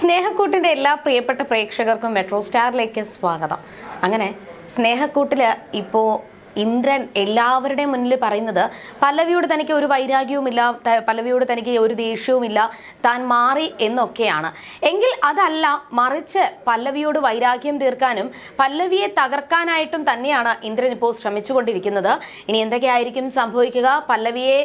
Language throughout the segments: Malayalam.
സ്നേഹക്കൂട്ടിന്റെ എല്ലാ പ്രിയപ്പെട്ട പ്രേക്ഷകർക്കും മെട്രോ സ്റ്റാറിലേക്ക് സ്വാഗതം. അങ്ങനെ സ്നേഹക്കൂട്ടിൽ ഇപ്പോ ഇന്ദ്രൻ എല്ലാവരുടെയും മുന്നിൽ പറയുന്നത് പല്ലവിയോട് തനിക്ക് ഒരു വൈരാഗ്യവുമില്ല പല്ലവിയോട് തനിക്ക് ഒരു ദേഷ്യവുമില്ല താൻ മാറി എന്നൊക്കെയാണ്. എങ്കിൽ അതല്ല മറിച്ച് പല്ലവിയോട് വൈരാഗ്യം തീർക്കാനും പല്ലവിയെ തകർക്കാനായിട്ടും തന്നെയാണ് ഇന്ദ്രൻ ഇപ്പോൾ ശ്രമിച്ചുകൊണ്ടിരിക്കുന്നത്. ഇനി എന്തൊക്കെയായിരിക്കും സംഭവിക്കുക? പല്ലവിയെ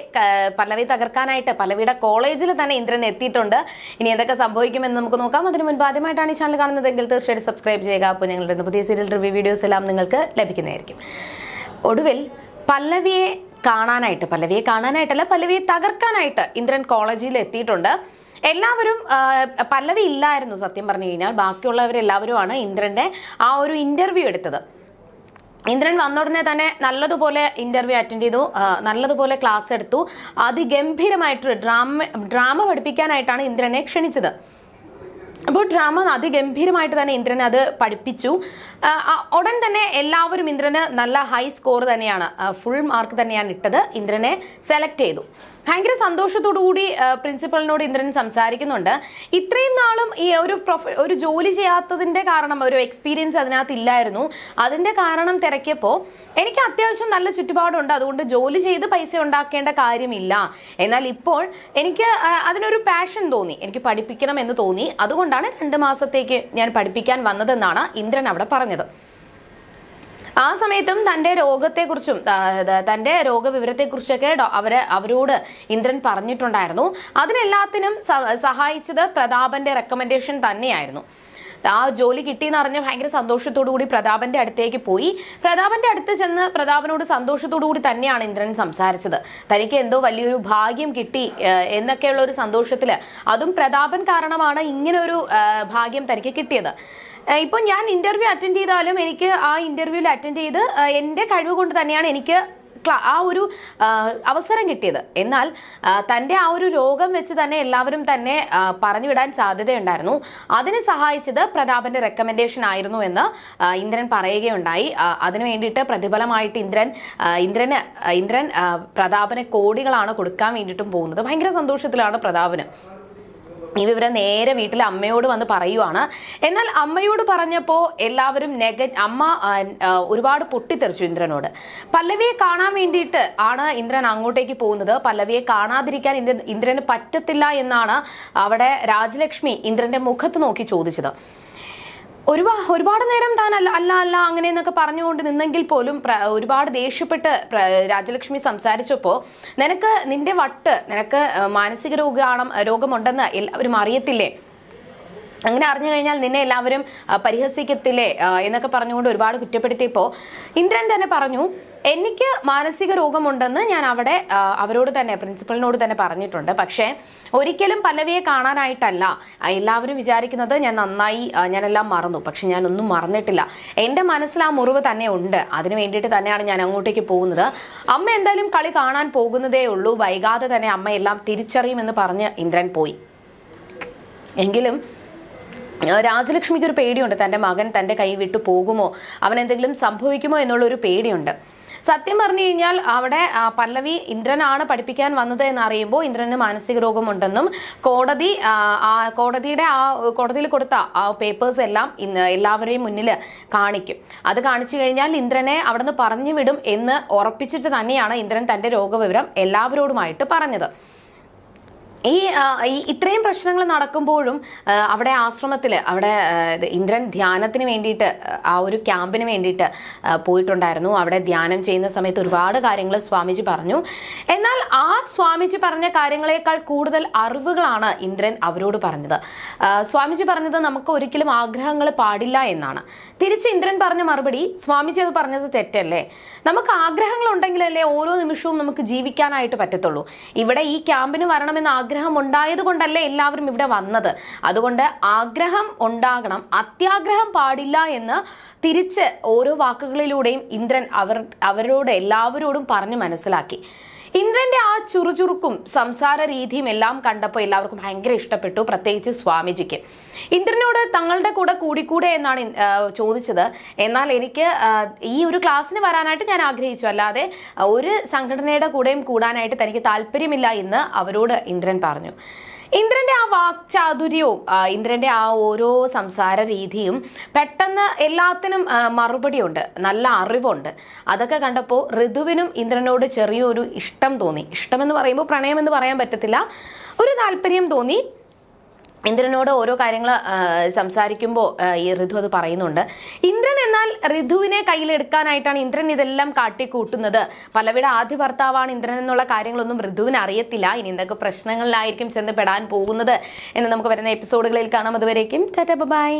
പല്ലവിയെ തകർക്കാനായിട്ട് പല്ലവിയുടെ കോളേജിൽ തന്നെ ഇന്ദ്രൻ എത്തിയിട്ടുണ്ട്. ഇനി എന്തൊക്കെ സംഭവിക്കുമെന്ന് നമുക്ക് നോക്കാം. അതിന് മുൻപ് ആദ്യമായിട്ടാണ് ഈ ചാനൽ കാണുന്നതെങ്കിൽ തീർച്ചയായിട്ടും സബ്സ്ക്രൈബ് ചെയ്യുക. അപ്പോൾ ഞങ്ങളുടെ പുതിയ സീരിയൽ റിവ്യൂ വീഡിയോസ് എല്ലാം നിങ്ങൾക്ക് ലഭിക്കുന്നതായിരിക്കും. ഒടുവിൽ പല്ലവിയെ കാണാനായിട്ട് പല്ലവിയെ കാണാനായിട്ടല്ല പല്ലവിയെ തകർക്കാനായിട്ട് ഇന്ദ്രൻ കോളേജിൽ എത്തിയിട്ടുണ്ട്. എല്ലാവരും പല്ലവി ഇല്ലായിരുന്നു സത്യം പറഞ്ഞു കഴിഞ്ഞാൽ. ബാക്കിയുള്ളവരെല്ലാവരുമാണ് ഇന്ദ്രന്റെ ആ ഒരു ഇന്റർവ്യൂ എടുത്തത്. ഇന്ദ്രൻ വന്ന ഉടനെ തന്നെ നല്ലതുപോലെ ഇന്റർവ്യൂ അറ്റൻഡ് ചെയ്തു നല്ലതുപോലെ ക്ലാസ് എടുത്തു. അതിഗംഭീരമായിട്ട് ഡ്രാമ ഡ്രാമ പഠിപ്പിക്കാനായിട്ടാണ് ഇന്ദ്രനെ ക്ഷണിച്ചത്. അപ്പോൾ ഡ്രാമ അതിഗംഭീരമായിട്ട് തന്നെ ഇന്ദ്രനെ അത് പഠിപ്പിച്ചു. ഉടൻ തന്നെ എല്ലാവരും ഇന്ദ്രന് നല്ല ഹൈ സ്കോർ തന്നെയാണ്. ഫുൾ മാർക്ക് തന്നെയാണ് ഇട്ടത്. ഇന്ദ്രനെ സെലക്ട് ചെയ്തു. ഭയങ്കര സന്തോഷത്തോടു കൂടി ആ, പ്രിൻസിപ്പളിനോട് ഇന്ദ്രൻ സംസാരിക്കുന്നുണ്ട്. ഇത്രയും നാളും ഈ ഒരു ഒരു ജോലി ചെയ്യാത്തതിന്റെ കാരണം ഒരു എക്സ്പീരിയൻസ് അതിനകത്ത് ഇല്ലായിരുന്നു അതിന്റെ കാരണം തിരക്കിയപ്പോൾ എനിക്ക് അത്യാവശ്യം നല്ല ചുറ്റുപാടുണ്ട്. അതുകൊണ്ട് ജോലി ചെയ്ത് പൈസ ഉണ്ടാക്കേണ്ട കാര്യമില്ല. എന്നാൽ ഇപ്പോൾ എനിക്ക് അതിനൊരു പാഷൻ തോന്നി. എനിക്ക് പഠിപ്പിക്കണം എന്ന് തോന്നി. അതുകൊണ്ടാണ് രണ്ട് മാസത്തേക്ക് ഞാൻ പഠിപ്പിക്കാൻ വന്നതെന്നാണ് ഇന്ദ്രൻ അവിടെ പറഞ്ഞത്. ആ സമയത്തും തന്റെ രോഗത്തെക്കുറിച്ചും തന്റെ രോഗവിവരത്തെക്കുറിച്ചൊക്കെ അവർ അവരോട് ഇന്ദ്രൻ പറഞ്ഞിട്ടുണ്ടായിരുന്നു. അതിനെല്ലാത്തിനും സഹായിച്ചത് പ്രതാപന്റെ റെക്കമെൻഡേഷൻ തന്നെയായിരുന്നു. ആ ജോലി കിട്ടിയെന്ന് അറിഞ്ഞ് ഭയങ്കര സന്തോഷത്തോടു കൂടി പ്രതാപന്റെ അടുത്തേക്ക് പോയി. പ്രതാപന്റെ അടുത്ത് ചെന്ന് പ്രതാപനോട് സന്തോഷത്തോടു കൂടി തന്നെയാണ് ഇന്ദ്രൻ സംസാരിച്ചത്. തനിക്ക് എന്തോ വലിയൊരു ഭാഗ്യം കിട്ടി എന്നൊക്കെയുള്ള ഒരു സന്തോഷത്തിൽ. അതും പ്രതാപൻ കാരണമാണ് ഇങ്ങനൊരു ഭാഗ്യം തനിക്ക് കിട്ടിയത്. ഇപ്പൊ ഞാൻ ഇന്റർവ്യൂ അറ്റൻഡ് ചെയ്താലും എനിക്ക് ആ ഇന്റർവ്യൂവിൽ അറ്റൻഡ് ചെയ്ത് എന്റെ കഴിവ് കൊണ്ട് തന്നെയാണ് എനിക്ക് ആ ഒരു അവസരം കിട്ടിയത്. എന്നാൽ തന്റെ ആ ഒരു രോഗം വെച്ച് തന്നെ എല്ലാവരും തന്നെ പറഞ്ഞു വിടാൻ സാധ്യതയുണ്ടായിരുന്നു. അതിന് സഹായിച്ചത് പ്രതാപന്റെ റെക്കമെൻഡേഷൻ ആയിരുന്നു എന്ന് ഇന്ദ്രൻ പറയുകയുണ്ടായി. അതിനു വേണ്ടിയിട്ട് പ്രതിഫലമായിട്ട് ഇന്ദ്രൻ ഇന്ദ്രന് ഇന്ദ്രൻ പ്രതാപന് കോടികളാണ് കൊടുക്കാൻ വേണ്ടിയിട്ടും പോകുന്നത്. ഭയങ്കര സന്തോഷത്തിലാണ് പ്രതാപന്. ഈ നേരെ വീട്ടിലെ അമ്മയോട് വന്ന് പറയുവാണ്. എന്നാൽ അമ്മയോട് പറഞ്ഞപ്പോൾ എല്ലാവരും നെഗ അമ്മ ഒരുപാട് പൊട്ടിത്തെറിച്ചു ഇന്ദ്രനോട്. പല്ലവിയെ കാണാൻ വേണ്ടിയിട്ട് ആണ് ഇന്ദ്രൻ അങ്ങോട്ടേക്ക് പോകുന്നത്. പല്ലവിയെ കാണാതിരിക്കാൻ ഇന്ദ്രൻ ഇന്ദ്രന് പറ്റത്തില്ല എന്നാണ് അവിടെ രാജലക്ഷ്മി ഇന്ദ്രന്റെ മുഖത്ത് നോക്കി ചോദിച്ചത്. ഒരുപാ ഒരുപാട് നേരം താൻ അല്ല അല്ല അല്ല അങ്ങനെ എന്നൊക്കെ പറഞ്ഞുകൊണ്ട് നിന്നെങ്കിൽ പോലും ഒരുപാട് ദേഷ്യപ്പെട്ട് രാജലക്ഷ്മി സംസാരിച്ചപ്പോൾ നിനക്ക് നിന്റെ വട്ട് നിനക്ക് മാനസിക രോഗമാണ് രോഗമുണ്ടെന്ന് എല്ലാവരും അറിയത്തില്ലേ? അങ്ങനെ അറിഞ്ഞു കഴിഞ്ഞാൽ നിന്നെ എല്ലാവരും പരിഹസിക്കത്തില്ലേ എന്നൊക്കെ പറഞ്ഞുകൊണ്ട് ഒരുപാട് കുറ്റപ്പെടുത്തിയപ്പോൾ ഇന്ദ്രൻ തന്നെ പറഞ്ഞു എനിക്ക് മാനസിക രോഗമുണ്ടെന്ന് ഞാൻ അവിടെ അവരോട് തന്നെ പ്രിൻസിപ്പലിനോട് തന്നെ പറഞ്ഞിട്ടുണ്ട്. പക്ഷേ ഒരിക്കലും പല്ലവിയെ കാണാനായിട്ടല്ല എല്ലാവരും വിചാരിക്കുന്നത് ഞാൻ നന്നായി ഞാനെല്ലാം മറന്നു. പക്ഷെ ഞാനൊന്നും മറന്നിട്ടില്ല. എന്റെ മനസ്സിൽ ആ മുറിവ് തന്നെ ഉണ്ട്. അതിനു വേണ്ടിയിട്ട് തന്നെയാണ് ഞാൻ അങ്ങോട്ടേക്ക് പോകുന്നത്. അമ്മ എന്തായാലും കളി കാണാൻ പോകുന്നതേ ഉള്ളൂ. വൈകാതെ തന്നെ അമ്മയെല്ലാം തിരിച്ചറിയുമെന്ന് പറഞ്ഞ് ഇന്ദ്രൻ പോയി. എങ്കിലും രാജലക്ഷ്മിക്ക് ഒരു പേടിയുണ്ട്. തന്റെ മകൻ തന്റെ കൈ വിട്ടു പോകുമോ? അവൻ എന്തെങ്കിലും സംഭവിക്കുമോ എന്നുള്ള ഒരു പേടിയുണ്ട്. സത്യം പറഞ്ഞു കഴിഞ്ഞാൽ അവിടെ പല്ലവി ഇന്ദ്രനാണ് പഠിപ്പിക്കാൻ വന്നത് എന്ന് അറിയുമ്പോൾ ഇന്ദ്രന് മാനസിക രോഗമുണ്ടെന്നും കോടതി കോടതിയുടെ ആ കോടതിയിൽ കൊടുത്ത ആ പേപ്പേഴ്സ് എല്ലാം ഇന്ന് എല്ലാവരെയും മുന്നിൽ കാണിക്കും. അത് കാണിച്ചു കഴിഞ്ഞാൽ ഇന്ദ്രനെ അവിടുന്ന് പറഞ്ഞു വിടും എന്ന് ഉറപ്പിച്ചിട്ട് തന്നെയാണ് ഇന്ദ്രൻ തന്റെ രോഗവിവരം എല്ലാവരോടുമായിട്ട് പറഞ്ഞത്. ഈ ഇത്രയും പ്രശ്നങ്ങൾ നടക്കുമ്പോഴും അവിടെ ആശ്രമത്തിൽ അവിടെ ഇന്ദ്രൻ ധ്യാനത്തിന് വേണ്ടിയിട്ട് ആ ഒരു ക്യാമ്പിന് വേണ്ടിയിട്ട് പോയിട്ടുണ്ടായിരുന്നു. അവിടെ ധ്യാനം ചെയ്യുന്ന സമയത്ത് ഒരുപാട് കാര്യങ്ങൾ സ്വാമിജി പറഞ്ഞു. എന്നാൽ ആ സ്വാമിജി പറഞ്ഞ കാര്യങ്ങളെക്കാൾ കൂടുതൽ അറിവുകളാണ് ഇന്ദ്രൻ അവരോട് പറഞ്ഞത്. സ്വാമിജി പറഞ്ഞത് നമുക്ക് ഒരിക്കലും ആഗ്രഹങ്ങൾ പാടില്ല എന്നാണ്. തിരിച്ച് ഇന്ദ്രൻ പറഞ്ഞ മറുപടി സ്വാമിജി അത് പറഞ്ഞത് തെറ്റല്ലേ? നമുക്ക് ആഗ്രഹങ്ങൾ ഉണ്ടെങ്കിലല്ലേ ഓരോ നിമിഷവും നമുക്ക് ജീവിക്കാനായിട്ട് പറ്റത്തുള്ളൂ. ഇവിടെ ഈ ക്യാമ്പിന് വരണമെന്ന് ഉണ്ടായത് കൊണ്ടല്ലേ എല്ലാവരും ഇവിടെ വന്നത്. അതുകൊണ്ട് ആഗ്രഹം ഉണ്ടാകണം. അത്യാഗ്രഹം പാടില്ല എന്ന് തിരിച്ച് ഓരോ വാക്കുകളിലൂടെയും ഇന്ദ്രൻ അവർ അവരോട് എല്ലാവരോടും പറഞ്ഞു മനസ്സിലാക്കി. ഇന്ദ്രന്റെ ആ ചുറുചുറുക്കും സംസാര രീതിയും എല്ലാം കണ്ടപ്പോൾ എല്ലാവർക്കും ഭയങ്കര ഇഷ്ടപ്പെട്ടു പ്രത്യേകിച്ച് സ്വാമിജിക്ക്. ഇന്ദ്രനോട് തങ്ങളുടെ കൂടെ കൂടിക്കൂടെ എന്നാണ് ചോദിച്ചത്. എന്നാൽ എനിക്ക് ഈ ഒരു ക്ലാസ്സിന് വരാനായിട്ട് ഞാൻ ആഗ്രഹിച്ചു. അല്ലാതെ ഒരു സംഘടനയുടെ കൂടെയും കൂടാനായിട്ട് തനിക്ക് താല്പര്യമില്ല എന്ന് അവരോട് ഇന്ദ്രൻ പറഞ്ഞു. ഇന്ദ്രന്റെ ആ വാക്ചാതുര്യവും ഇന്ദ്രന്റെ ആ ഓരോ സംസാര രീതിയും പെട്ടെന്ന് എല്ലാത്തിനും മറുപടിയുണ്ട്. നല്ല അറിവുണ്ട്. അതൊക്കെ കണ്ടപ്പോൾ ഋതുവിനും ഇന്ദ്രനോട് ചെറിയൊരു ഇഷ്ടം തോന്നി. ഇഷ്ടമെന്ന് പറയുമ്പോൾ പ്രണയം എന്ന് പറയാൻ പറ്റത്തില്ല. ഒരു താല്പര്യം തോന്നി. ഇന്ദ്രനോട് ഓരോ കാര്യങ്ങൾ സംസാരിക്കുമ്പോൾ ഈ ഋതു അത് പറയുന്നുണ്ട്. ഇന്ദ്രൻ എന്നാൽ ഋതുവിനെ കയ്യിലെടുക്കാനായിട്ടാണ് ഇന്ദ്രൻ ഇതെല്ലാം കാട്ടിക്കൂട്ടുന്നത്. പലവിടെ ആദ്യ ഭർത്താവാണ് ഇന്ദ്രൻ എന്നുള്ള കാര്യങ്ങളൊന്നും ഋതുവിന് അറിയത്തില്ല. ഇനി എന്തൊക്കെ പ്രശ്നങ്ങളിലായിരിക്കും ചെന്ന് പെടാൻ പോകുന്നത് എന്ന് നമുക്ക് വരുന്ന എപ്പിസോഡുകളിൽ കാണാം. അതുവരേക്കും ടാറ്റ ബൈ